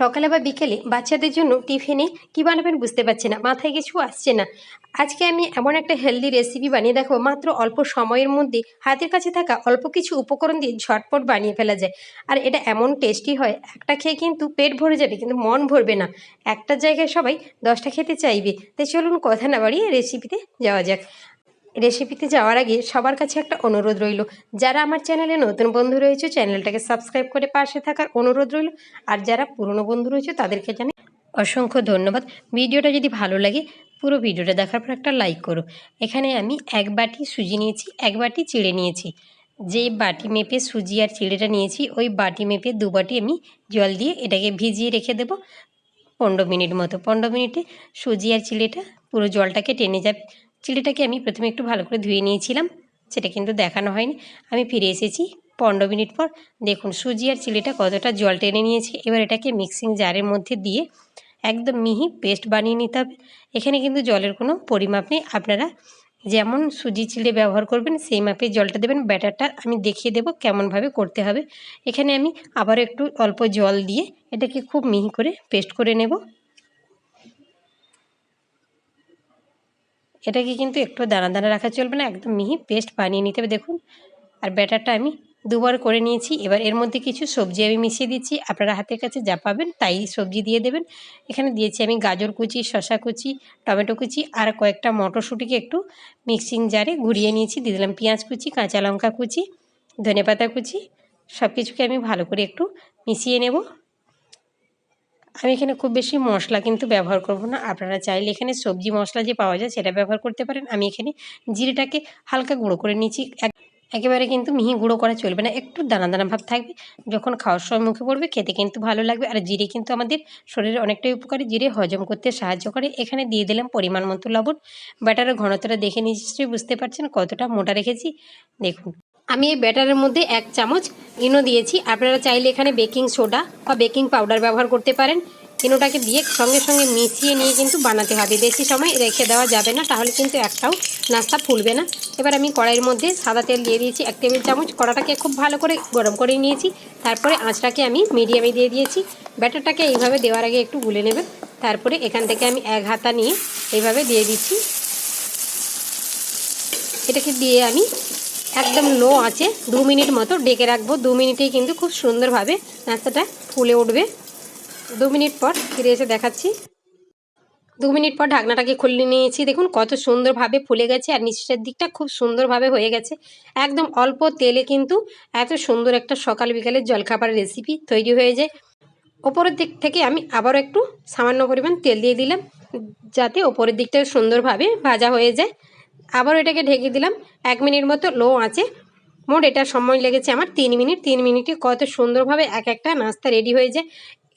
সকালে বা বিকেলে বাচ্চাদের জন্য টিফিনে কী বানাবেন বুঝতে পারছি না, মাথায় কিছু আসছে না। আজকে আমি এমন একটা হেলদি রেসিপি বানিয়ে দেখো মাত্র অল্প সময়ের মধ্যে হাতের কাছে থাকা অল্প কিছু উপকরণ দিয়ে ঝটপট বানিয়ে ফেলা যায়। আর এটা এমন টেস্টি হয়, একটা খেয়ে কিন্তু পেট ভরে যাবে, কিন্তু মন ভরবে না। একটা জায়গায় সবাই দশটা খেতে চাইবে। তাই চলুন কথা না বাড়িয়ে রেসিপিতে যাওয়া যাক। রেসিপিতে যাওয়ার আগে সবার কাছে একটা অনুরোধ রইল। যারা আমার চ্যানেলে নতুন বন্ধু রয়েছে, চ্যানেলটাকে সাবস্ক্রাইব করে পাশে থাকার অনুরোধ রইল। আর যারা পুরনো বন্ধু রয়েছে, তাদেরকে জানাই অসংখ্য ধন্যবাদ। ভিডিওটা যদি ভালো লাগে, পুরো ভিডিওটা দেখার পর একটা লাইক করো। এখানে আমি এক বাটি সুজি নিয়েছি, এক বাটি চিড়ে নিয়েছি। যে বাটি মেপে সুজি আর চিড়েটা নিয়েছি, ওই বাটি মেপে দু বাটি আমি জল দিয়ে এটাকে ভিজিয়ে রেখে দেবো পনেরো মিনিট মতো। পনেরো মিনিটে সুজি আর চিড়েটা পুরো জলটাকে টেনে যাবে। চিড়েটাকে আমি প্রথমে একটু ভালো করে ধুয়ে নিয়েছিলাম, সেটা কিন্তু দেখানো হয়নি। আমি ফিরে এসেছি পনেরো মিনিট পর। দেখুন, সুজি আর চিলিটা কতটা জল টেনে নিয়েছি। এবার এটাকে মিক্সিং জারের মধ্যে দিয়ে একদম মিহি পেস্ট বানিয়ে নিতে হবে। এখানে কিন্তু জলের কোনো পরিমাপ নেই। আপনারা যেমন সুজি চিড়ে ব্যবহার করবেন, সেই মাপে জলটা দেবেন। ব্যাটারটা আমি দেখিয়ে দেবো কেমনভাবে করতে হবে। এখানে আমি আবার একটু অল্প জল দিয়ে এটাকে খুব মিহি করে পেস্ট করে নেব। এটাকে কিন্তু একটু দানা দানা রাখা চলবে না, একদম মিহি পেস্ট বানিয়ে নিতে হবে। দেখুন, আর ব্যাটারটা আমি দুবার করে নিয়েছি। এবার এর মধ্যে কিছু সবজি আমি মিশিয়ে দিচ্ছি। আপনারা হাতের কাছে যা পাবেন তাই সবজি দিয়ে দেবেন। এখানে দিয়েছি আমি গাজর কুচি শশা কুচি, টমেটো কুচি আর কয়েকটা মটরশুঁটিকে একটু মিক্সিং জারে ঘুরিয়ে নিয়েছি। দিয়ে দিলাম পেঁয়াজ কুচি, কাঁচা লঙ্কা কুচি, ধনেপাতা কুচি সব কিছুকে আমি ভালো করে একটু মিশিয়ে নেব। আমি এখানে খুব বেশি মশলা কিন্তু ব্যবহার করব না। আপনারা চাইলে এখানে সবজি মশলা যে পাওয়া যায় সেটা ব্যবহার করতে পারেন। আমি এখানে জিরেটাকে হালকা গুঁড়ো করে নিয়েছি। একেবারে কিন্তু মিহি গুঁড়ো করা চলবে না। একটু দানা দানা ভাব থাকবে। যখন খাওয়ার সময় মুখে পড়বে, খেতে কিন্তু ভালো লাগবে। আর জিরে কিন্তু আমাদের শরীরে অনেকটাই উপকারী। জিরে হজম করতে সাহায্য করে। এখানে দিয়ে দিলাম পরিমাণ মতো লবণ। ব্যাটারের ঘনত্বটা দেখে নিশ্চয়ই বুঝতে পারছেন কতটা মোটা রেখেছি। দেখুন। আমি এই ব্যাটারের মধ্যে এক চামচ ইনো দিয়েছি। আপনারা চাইলে এখানে বেকিং সোডা বা বেকিং পাউডার ব্যবহার করতে পারেন। ইনোটাকে দিয়ে সঙ্গে সঙ্গে মিশিয়ে নিয়ে কিন্তু বানাতে হবে। বেশি সময় রেখে দেওয়া যাবে না, তাহলে কিন্তু একটাও নাস্তা ফুলবে না। এবার আমি কড়াইয়ের মধ্যে সাদা তেল দিয়ে দিয়েছি, এক টেবিল চামচ। কড়াটাকে খুব ভালো করে গরম করে নিয়েছি। তারপরে আঁচটাকে আমি মিডিয়ামে দিয়ে দিয়েছি। ব্যাটারটাকে এইভাবে দেওয়ার আগে একটু গুলে নেবেন। তারপরে এখান থেকে আমি এক হাতা নিয়ে এইভাবে দিয়ে দিচ্ছি। এটাকে দিয়ে আমি একদম লো আছে। দু মিনিট মতো ডেকে রাখব। দু মিনিটেই কিন্তু খুব সুন্দরভাবে নাস্তাটা ফুলে উঠবে। দু মিনিট পর ফিরে এসে দেখাচ্ছি। দু মিনিট পর ঢাকনাটাকে খুলে নিয়েছি। দেখুন কত সুন্দরভাবে ফুলে গেছে আর নিচের দিকটা খুব সুন্দরভাবে হয়ে গেছে। একদম অল্প তেলে কিন্তু এত সুন্দর একটা সকাল বিকালের জলখাবার রেসিপি তৈরি হয়ে যায়। ওপরের দিক থেকে আমি আবারও একটু সামান্য পরিমাণ তেল দিয়ে দিলাম, যাতে ওপরের দিকটা সুন্দরভাবে ভাজা হয়ে যায়। আবার এটাকে ঢেকে দিলাম। এক মিনিট মতো লো আছে মোট এটা সময় লেগেছে আমার তিন মিনিট। তিন মিনিটে কত সুন্দরভাবে এক একটা নাস্তা রেডি হয়ে যায়।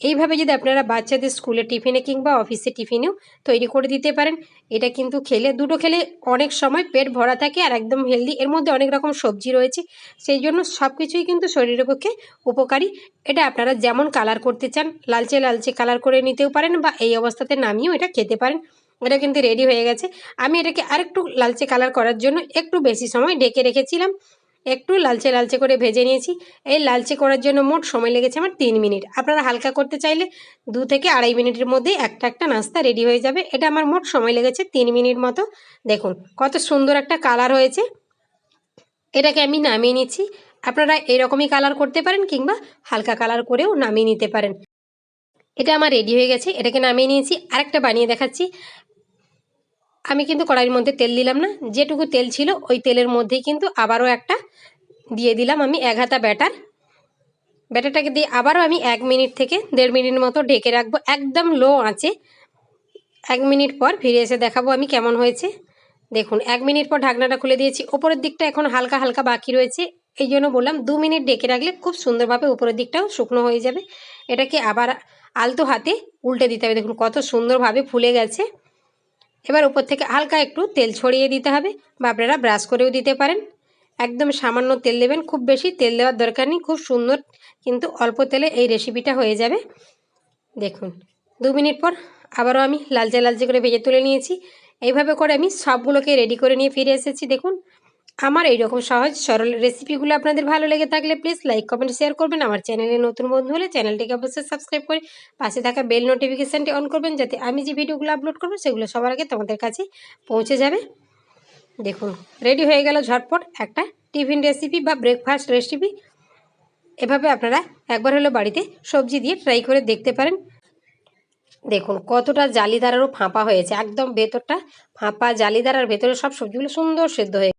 এইভাবে যদি আপনারা বাচ্চাদের স্কুলে টিফিনে কিংবা অফিসে টিফিনেও তৈরি করে দিতে পারেন। এটা কিন্তু খেলে, দুটো খেলে অনেক সময় পেট ভরা থাকে আর একদম হেলদি এর মধ্যে অনেক রকম সবজি রয়েছে। সেই জন্য সব কিছুই কিন্তু শরীরের পক্ষে উপকারী। এটা আপনারা যেমন কালার করতে চান লালচে লালচে কালার করে নিতেও পারেন বা এই অবস্থাতে নামিয়েও এটা খেতে পারেন। এটা কিন্তু রেডি হয়ে গেছে। আমি এটাকে আরেকটু লালচে কালার করার জন্য একটু বেশি সময় ডেকে রেখেছিলাম। একটু লালচে লালচে করে ভেজে নিয়েছি। এই লালচে করার জন্য মোট সময় লেগেছে আমার তিন মিনিট। আপনারা হালকা করতে চাইলে দু থেকে আড়াই মিনিটের মধ্যে একটা একটা নাস্তা রেডি হয়ে যাবে। এটা আমার মোট সময় লেগেছে তিন মিনিট মতো। দেখুন, কত সুন্দর একটা কালার হয়েছে। এটাকে আমি নামিয়ে নিচ্ছি। আপনারা এরকমই কালার করতে পারেন কিংবা হালকা কালার করেও নামিয়ে নিতে পারেন। এটা আমার রেডি হয়ে গেছে। এটাকে নামিয়ে নিয়েছি। আরেকটা বানিয়ে দেখাচ্ছি। আমি কিন্তু কড়াইয়ের মধ্যে তেল দিলাম না, যেটুকু তেল ছিল ওই তেলের মধ্যেই কিন্তু আবারও একটা দিয়ে দিলাম আমি এক হাতা ব্যাটার। ব্যাটারটাকে দিয়ে আবারও আমি এক মিনিট থেকে দেড় মিনিট মতো ঢেকে রাখব, একদম লো আছে এক মিনিট পর ফিরে এসে দেখাবো আমি কেমন হয়েছে। দেখুন, এক মিনিট পর ঢাকনাটা খুলে দিয়েছি, ওপরের দিকটা এখন হালকা হালকা বাকি রয়েছে, এই জন্য বললাম দু মিনিট ডেকে রাখলে খুব সুন্দরভাবে উপরের দিকটাও শুকনো হয়ে যাবে। এটাকে আবার আলতো হাতে উল্টে দিতে হবে, দেখুন কত সুন্দরভাবে ফুলে গেছে। এবার উপর থেকে হালকা একটু তেল ছড়িয়ে দিতে হবে বা আপনারা ব্রাশ করেও দিতে পারেন। একদম সামান্য তেল দেবেন, খুব বেশি তেল দেওয়ার দরকার নেই, খুব সুন্দর কিন্তু অল্প তেলে এই রেসিপিটা হয়ে যাবে। দেখুন, দু মিনিট পর আবারও আমি লালচে লালচে করে ভেজে তুলে নিয়েছি। এইভাবে করে আমি সবগুলোকে রেডি করে নিয়ে ফিরে এসেছি, দেখুন। আমার এইরকম সহজ, সরল রেসিপিগুলো আপনাদের ভালো লেগে থাকলে প্লিজ লাইক কমেন্ট শেয়ার করবেন। আমার চ্যানেলে নতুন বন্ধু হলে চ্যানেলটিকে অবশ্যই সাবস্ক্রাইব করে পাশে থাকা বেল নোটিফিকেশানটি অন করবেন যাতে আমি যে ভিডিওগুলো আপলোড করব সেগুলো সবার আগে তোমাদের কাছে পৌঁছে যাবে। দেখুন রেডি হয়ে গেল ঝটপট একটা টিফিন রেসিপি বা ব্রেকফাস্ট রেসিপি এভাবে আপনারা একবার হলো বাড়িতে সবজি দিয়ে ট্রাই করে দেখতে পারেন। দেখুন, কতটা জালিদারেরও ফাঁপা হয়েছে। একদম ভেতরটা ফাঁপা জালিদার আর ভেতরে সব সবজিগুলো সুন্দর সেদ্ধ হয়ে